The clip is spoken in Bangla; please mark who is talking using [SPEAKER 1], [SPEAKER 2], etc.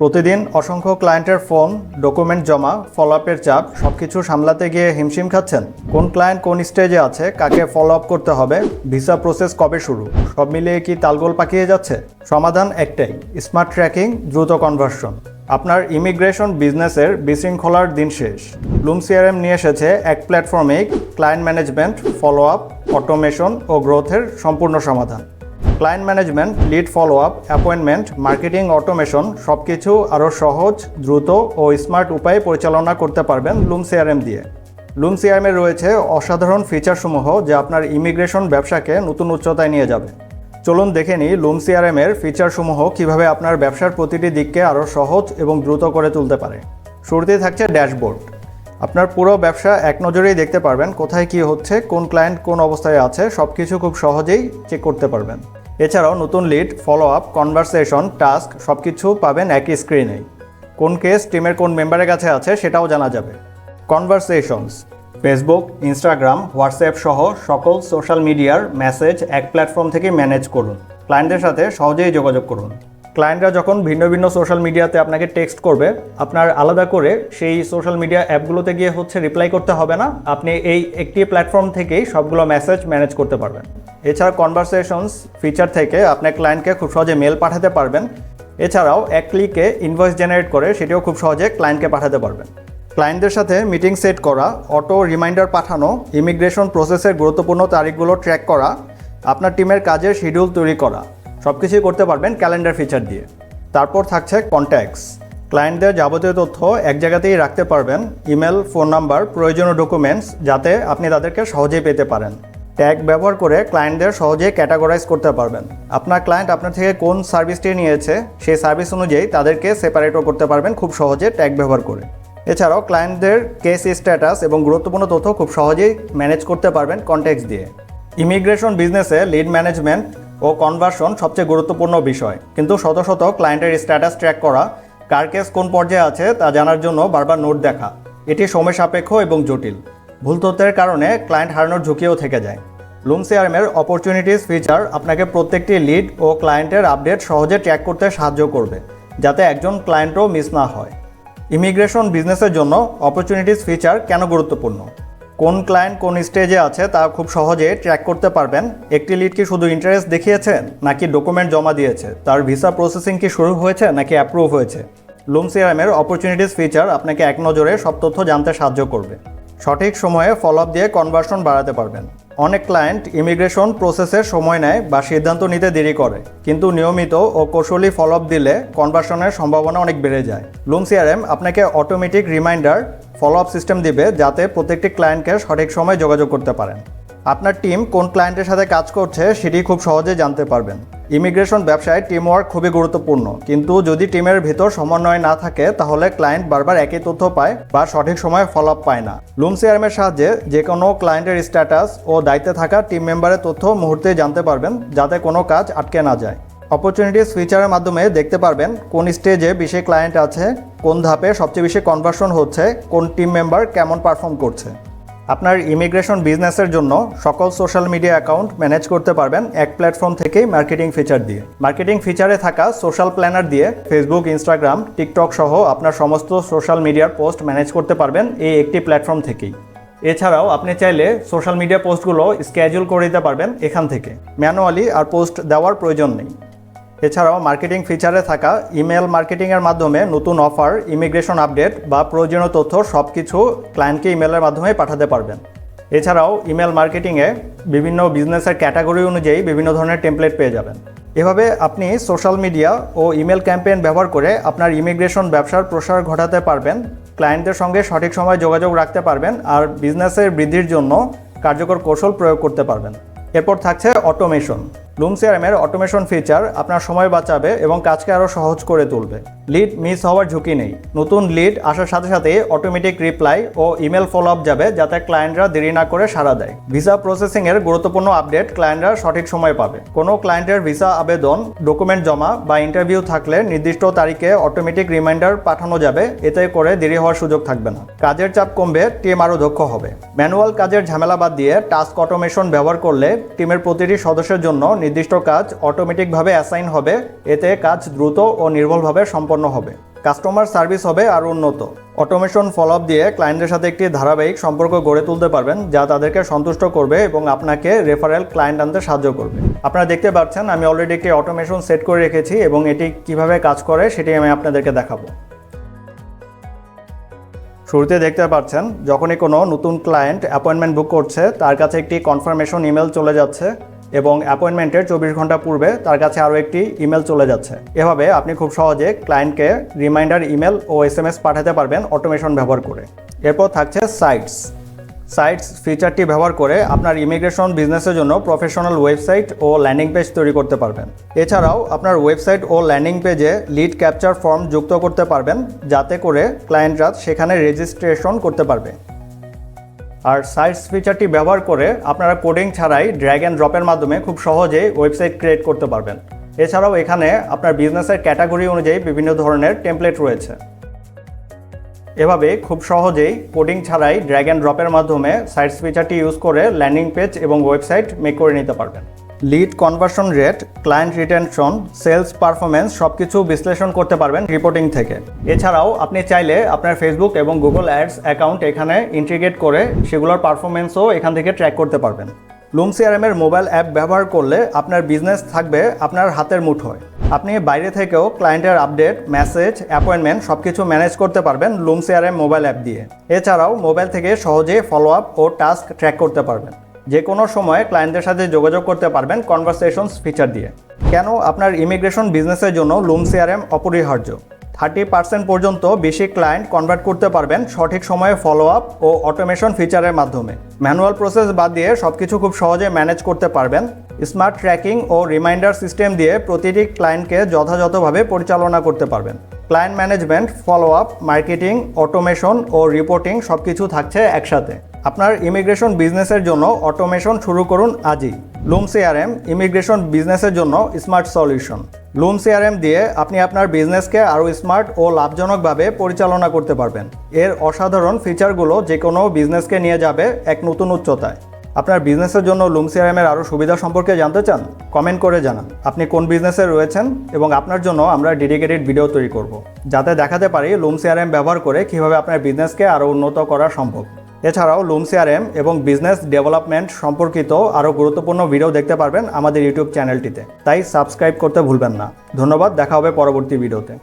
[SPEAKER 1] প্রতিদিন অসংখ্য ক্লায়েন্টের ফোন ডকুমেন্ট জমা ফলো আপের চাপ সব কিছু সামলাতে গিয়ে হিমশিম খাচ্ছেন। কোন ক্লায়েন্ট কোন স্টেজে আছে, কাকে ফলো আপ করতে হবে ভিসা প্রসেস কবে শুরু, সব মিলিয়ে কি তালগোল পাকিয়ে যাচ্ছে? সমাধান একটাই স্মার্ট ট্র্যাকিং দ্রুত কনভার্সন আপনার ইমিগ্রেশন বিজনেসের বিশৃঙ্খলার দিন শেষ। লুম সিআরএম নিয়ে এসেছে এক প্ল্যাটফর্মে client management follow up automation ও গ্রোথের সম্পূর্ণ সমাধান। Client management lead follow up appointment marketing automation সব কিছু আরও সহজ, দ্রুত ও স্মার্ট উপায়ে পরিচালনা করতে পারবেন লুম সিআরএম দিয়ে। লুম সিআরএমে রয়েছে অসাধারণ ফিচারসমূহ যা আপনার ইমিগ্রেশন ব্যবসাকে নতুন উচ্চতায় নিয়ে যাবে। চলুন দেখে নিই লুম সিআরএম এর ফিচারসমূহ কীভাবে আপনার ব্যবসার প্রতিটি দিককে আরও সহজ এবং দ্রুত করে তুলতে পারে। শুরুতেই থাকছে ড্যাশবোর্ড। আপনার পুরো ব্যবসা এক নজরেই দেখতে পারবেন কোথায় কি হচ্ছে, কোন ক্লায়েন্ট কোন অবস্থায় আছে সব কিছু খুব সহজেই চেক করতে পারবেন। এছাড়াও নতুন lead follow up conversation task সব কিছু পাবেন একই স্ক্রিনে কোন কেস টিমের কোন মেম্বারের কাছে আছে সেটাও জানা যাবে। কনভারসেশনস ফেসবুক ইনস্টাগ্রাম হোয়াটসঅ্যাপ সহ সকল সোশ্যাল মিডিয়ার মেসেজ এক প্ল্যাটফর্ম থেকে ম্যানেজ করুন। ক্লায়েন্টদের সাথে সহজেই যোগাযোগ করুন। ক্লায়েন্টরা যখন ভিন্ন ভিন্ন সোশ্যাল মিডিয়াতে আপনাকে টেক্সট করবে, আপনার আলাদা করে সেই সোশ্যাল মিডিয়া অ্যাপগুলোতে গিয়ে হচ্ছে রিপ্লাই করতে হবে না। আপনি এই একটি প্ল্যাটফর্ম থেকেই সবগুলো মেসেজ ম্যানেজ করতে পারবেন। এছাড়া কনভারসেশনস ফিচার থেকে আপনার ক্লায়েন্টকে খুব সহজে মেল পাঠাতে পারবেন। এছাড়াও এক ক্লিকে ইনভয়েস জেনারেট করে সেটিও খুব সহজে ক্লায়েন্টকে পাঠাতে পারবেন। ক্লায়েন্টদের সাথে মিটিং সেট করা অটো রিমাইন্ডার পাঠানো ইমিগ্রেশন প্রসেসের গুরুত্বপূর্ণ তারিখগুলো ট্র্যাক করা, আপনার টিমের কাজের শিডিউল তৈরি করা সব কিছুই করতে পারবেন ক্যালেন্ডার ফিচার দিয়ে। তারপর থাকছে কন্ট্যাক্টস ক্লায়েন্টদের যাবতীয় তথ্য এক জায়গাতেই রাখতে পারবেন। ইমেল ফোন নাম্বার প্রয়োজনীয় ডকুমেন্টস যাতে আপনি তাদেরকে সহজেই পেতে পারেন। ট্যাগ ব্যবহার করে ক্লায়েন্টদের সহজেই ক্যাটাগরাইজ করতে পারবেন। আপনার ক্লায়েন্ট আপনার থেকে কোন সার্ভিসটি নিয়েছে, সেই সার্ভিস অনুযায়ী তাদেরকে সেপারেটও করতে পারবেন খুব সহজে ট্যাগ ব্যবহার করে। এছাড়াও ক্লায়েন্টদের কেস স্ট্যাটাস এবং গুরুত্বপূর্ণ তথ্য খুব সহজেই ম্যানেজ করতে পারবেন কন্ট্যাক্টস দিয়ে। ইমিগ্রেশন বিজনেসে লিড ম্যানেজমেন্ট ও কনভার্সন সবচেয়ে গুরুত্বপূর্ণ বিষয়। কিন্তু শত শত ক্লায়েন্টের স্ট্যাটাস ট্র্যাক করা, কার কেস কোন পর্যায়ে আছে তা জানার জন্য বারবার নোট দেখা। এটি সময় সাপেক্ষ এবং জটিল। ভুল তথ্যের কারণে ক্লায়েন্ট হারানোর ঝুঁকিও থেকে যায়। লুম সিআরএমের অপরচুনিটিস ফিচার আপনাকে প্রত্যেকটি লিড ও ক্লায়েন্টের আপডেট সহজে ট্র্যাক করতে সাহায্য করবে, যাতে একজন ক্লায়েন্টও মিস না হয়। ইমিগ্রেশন বিজনেসের জন্য অপরচুনিটিস ফিচার কেন গুরুত্বপূর্ণ? কোন ক্লায়েন্ট কোন স্টেজে আছে তা খুব সহজে ট্র্যাক করতে পারবেন। একটি লিড কি শুধু ইন্টারেস্ট দেখিয়েছে নাকি ডকুমেন্ট জমা দিয়েছে? তার ভিসা প্রসেসিং কি শুরু হয়েছে নাকি অ্যাপ্রুভ হয়েছে? লুম সিআরএমের অপরচুনিটিস ফিচার আপনাকে এক নজরে সব তথ্য জানতে সাহায্য করবে। সঠিক সময়ে ফলো আপ দিয়ে কনভার্সন বাড়াতে পারবেন। অনেক ক্লায়েন্ট ইমিগ্রেশন প্রসেসের সময় নেয় বা সিদ্ধান্ত নিতে দেরি করে, কিন্তু নিয়মিত ও কৌশলী ফলো দিলে কনভার্সনের সম্ভাবনা অনেক বেড়ে যায়। লুম সিআরএম আপনাকে অটোমেটিক রিমাইন্ডার ফলো সিস্টেম দিবে যাতে প্রত্যেকটি ক্লায়েন্টকে সঠিক সময় যোগাযোগ করতে পারেন। আপনার টিম কোন ক্লায়েন্টের সাথে কাজ করছে সেটি খুব সহজে জানতে পারবেন। ইমিগ্রেশন ব্যবসায় টিম ওয়ার্ক খুবই গুরুত্বপূর্ণ। কিন্তু যদি টিমের ভিতর সমন্বয় না থাকে, তাহলে ক্লায়েন্ট বারবার একই তথ্য পায় বা সঠিক সময়ে ফলো আপ পায় না। লুম সিআরএমের সাহায্যে যে কোনো ক্লায়েন্টের স্ট্যাটাস ও দায়িত্বে থাকা টিম মেম্বারের তথ্য মুহূর্তে জানতে পারবেন, যাতে কোনো কাজ আটকে না যায়। অপরচুনিটিস ফিচারের মাধ্যমে দেখতে পারবেন কোন স্টেজে বেশি ক্লায়েন্ট আছে, কোন ধাপে সবচেয়ে বেশি কনভার্সন হচ্ছে, কোন টিম মেম্বার কেমন পারফর্ম করছে। আপনার ইমিগ্রেশন বিজনেসের জন্য সকল সোশ্যাল মিডিয়া অ্যাকাউন্ট ম্যানেজ করতে পারবেন এক প্ল্যাটফর্ম থেকেই মার্কেটিং ফিচার দিয়ে। মার্কেটিং ফিচারে থাকা সোশ্যাল প্ল্যানার দিয়ে ফেসবুক ইনস্টাগ্রাম টিকটক সহ আপনার সমস্ত সোশ্যাল মিডিয়ার পোস্ট ম্যানেজ করতে পারবেন এই একটি প্ল্যাটফর্ম থেকেই। এছাড়াও আপনি চাইলে সোশ্যাল মিডিয়া পোস্টগুলো স্ক্যাজুল করে দিতে পারবেন এখান থেকে। ম্যানুয়ালি আর পোস্ট দেওয়ার প্রয়োজন নেই। এছাড়াও মার্কেটিং ফিচারে থাকা ইমেল মার্কেটিংয়ের মাধ্যমে নতুন অফার ইমিগ্রেশন আপডেট বা প্রয়োজনীয় তথ্য সব কিছু ক্লায়েন্টকে ইমেলের মাধ্যমে পাঠাতে পারবেন। এছাড়াও ইমেল মার্কেটিংয়ে বিভিন্ন বিজনেসের ক্যাটাগরি অনুযায়ী বিভিন্ন ধরনের টেমপ্লেট পেয়ে যাবেন। এভাবে আপনি সোশ্যাল মিডিয়া ও ইমেল ক্যাম্পেইন ব্যবহার করে আপনার ইমিগ্রেশন ব্যবসার প্রসার ঘটাতে পারবেন ক্লায়েন্টদের সঙ্গে সঠিক সময় যোগাযোগ রাখতে পারবেন আর বিজনেসের বৃদ্ধির জন্য কার্যকর কৌশল প্রয়োগ করতে পারবেন। এরপর থাকছে অটোমেশন লুম সিআরএমের অটোমেশন ফিচার আপনার সময় বাঁচাবে এবং কাজকে আরও সহজ করে তুলবে। লিড মিস হওয়ার ঝুঁকি নেই। নতুন লিড আসার সাথে সাথে অটোমেটিক রিপ্লাই ও ইমেল ফলো আপ যাবে, যাতে ক্লায়েন্টরা দেরি না করে সাড়া দেয়। ভিসা প্রসেসিং এর গুরুত্বপূর্ণ আপডেট ক্লায়েন্টরা সঠিক সময় পাবে। কোনো ক্লায়েন্টের ভিসা আবেদন ডকুমেন্ট জমা বা ইন্টারভিউ থাকলে নির্দিষ্ট তারিখে অটোমেটিক রিমাইন্ডার পাঠানো যাবে, এতে করে দেরি হওয়ার সুযোগ থাকবে না। কাজের চাপ কমবে টিম আরও দক্ষ হবে। ম্যানুয়াল কাজের ঝামেলা বাদ দিয়ে টাস্ক অটোমেশন ব্যবহার করলে টিমের প্রতিটি সদস্যের জন্য নির্দিষ্ট কাজ অটোমেটিকভাবে অ্যাসাইন হবে, এতে কাজ দ্রুত ও নির্ভুলভাবে সম্পন্ন সম্পন্ন হবে। কাস্টমার সার্ভিস হবে আরও উন্নত। অটোমেশন ফলো দিয়ে ক্লায়েন্টের সাথে একটি ধারাবাহিক সম্পর্ক গড়ে তুলতে পারবেন, যা তাদেরকে সন্তুষ্ট করবে এবং আপনাকে রেফারেল ক্লায়েন্ট আনতে সাহায্য করবে। আপনারা দেখতে পাচ্ছেন, আমি অলরেডি একটি অটোমেশন সেট করে রেখেছি এবং এটি কীভাবে কাজ করে সেটি আমি আপনাদেরকে দেখাবো। শুরুতে দেখতে পাচ্ছেন, যখনই কোনো নতুন ক্লায়েন্ট অ্যাপয়েন্টমেন্ট বুক করছে, তার কাছে একটি কনফার্মেশন ইমেল চলে যাচ্ছে। এবং অ্যাপয়েন্টমেন্টের চব্বিশ ঘণ্টা পূর্বে তার কাছে আরও একটি ইমেল চলে যাচ্ছে। এভাবে আপনি খুব সহজে ক্লায়েন্টকে রিমাইন্ডার ইমেল ও এস এম এস পাঠাতে পারবেন অটোমেশন ব্যবহার করে। এরপর থাকছে সাইটস। সাইটস ফিচারটি ব্যবহার করে আপনার ইমিগ্রেশন, বিজনেসের জন্য প্রফেশনাল ওয়েবসাইট ও ল্যান্ডিং পেজ তৈরি করতে পারবেন। এছাড়াও আপনার ওয়েবসাইট ও ল্যান্ডিং পেজে লিড ক্যাপচার ফর্ম যুক্ত করতে পারবেন, যাতে করে ক্লায়েন্টরা সেখানে রেজিস্ট্রেশন করতে পারবে। আর সাইটস ফিচারটি ব্যবহার করে আপনারা কোডিং ছাড়াই ড্র্যাগ অ্যান্ড ড্রপের মাধ্যমে খুব সহজেই ওয়েবসাইট ক্রিয়েট করতে পারবেন। এছাড়াও এখানে আপনার বিজনেসের ক্যাটাগরি অনুযায়ী বিভিন্ন ধরনের টেমপ্লেট রয়েছে। এভাবে খুব সহজেই কোডিং ছাড়াই ড্র্যাগ অ্যান্ড ড্রপের মাধ্যমে সাইটস ফিচারটি ইউজ করে ল্যান্ডিং পেজ এবং ওয়েবসাইট মেক করে নিতে পারবেন। Lead conversion rate client retention sales performance সব কিছু বিশ্লেষণ করতে পারবেন রিপোর্টিং থেকে। এছাড়াও আপনি চাইলে আপনার ফেসবুক এবং গুগল অ্যাডস অ্যাকাউন্ট এখানে ইন্টিগ্রেট করে সেগুলোর পারফরমেন্সও এখান থেকে ট্র্যাক করতে পারবেন। লুম সিআরএমের মোবাইল অ্যাপ ব্যবহার করলে আপনার বিজনেস থাকবে আপনার হাতের মুঠোয় আপনি বাইরে থেকেও ক্লায়েন্টের আপডেট মেসেজ অ্যাপয়েন্টমেন্ট সব কিছু ম্যানেজ করতে পারবেন লুম সিআরএম মোবাইল অ্যাপ দিয়ে। এছাড়াও মোবাইল থেকে সহজে ফলো আপ ও টাস্ক ট্র্যাক করতে পারবেন। যে কোনো সময় ক্লায়েন্টদের সাথে যোগাযোগ করতে পারবেন কনভারসেশনস ফিচার দিয়ে। কেন? আপনার ইমিগ্রেশন বিজনেসের জন্য লুম সিআরএম অপরিহার্য। থার্টি পার্সেন্ট পর্যন্ত বেশি ক্লায়েন্ট কনভার্ট করতে পারবেন সঠিক সময়ে ফলো আপ ও অটোমেশন ফিচারের মাধ্যমে। ম্যানুয়াল প্রসেস বাদ দিয়ে সব কিছু খুব সহজে ম্যানেজ করতে পারবেন। স্মার্ট ট্র্যাকিং ও রিমাইন্ডার সিস্টেম দিয়ে প্রতিটি ক্লায়েন্টকে যথাযথভাবে পরিচালনা করতে পারবেন। Client management follow up marketing automation ও রিপোর্টিং সব কিছু থাকছে একসাথে। আপনার ইমিগ্রেশন বিজনেসের জন্য অটোমেশন শুরু করুন আজই লুম সিআরএম ইমিগ্রেশন বিজনেসের জন্য স্মার্ট সলিউশন। লুম সিআরএম দিয়ে আপনি আপনার বিজনেসকে আরও স্মার্ট ও লাভজনকভাবে পরিচালনা করতে পারবেন। এর অসাধারণ ফিচারগুলো যে কোনো বিজনেসকে নিয়ে যাবে এক নতুন উচ্চতায়। আপনার বিজনেসের জন্য লুম সিআরএমের আরও সুবিধা সম্পর্কে জানতে চান, কমেন্ট করে জানান। আপনি কোন বিজনেসে রয়েছেন এবং আপনার জন্য আমরা ডেডিকেটেড ভিডিও তৈরি করব। যাতে দেখাতে পারি লুম সিআরএম ব্যবহার করে কীভাবে আপনার বিজনেসকে আরও উন্নত করা সম্ভব। এছাড়াও লুম সিআরএম এবং বিজনেস ডেভেলপমেন্ট সম্পর্কিত আরও গুরুত্বপূর্ণ ভিডিও দেখতে পারবেন আমাদের ইউটিউব চ্যানেলটিতে। তাই সাবস্ক্রাইব করতে ভুলবেন না। ধন্যবাদ, দেখা হবে পরবর্তী ভিডিওতে।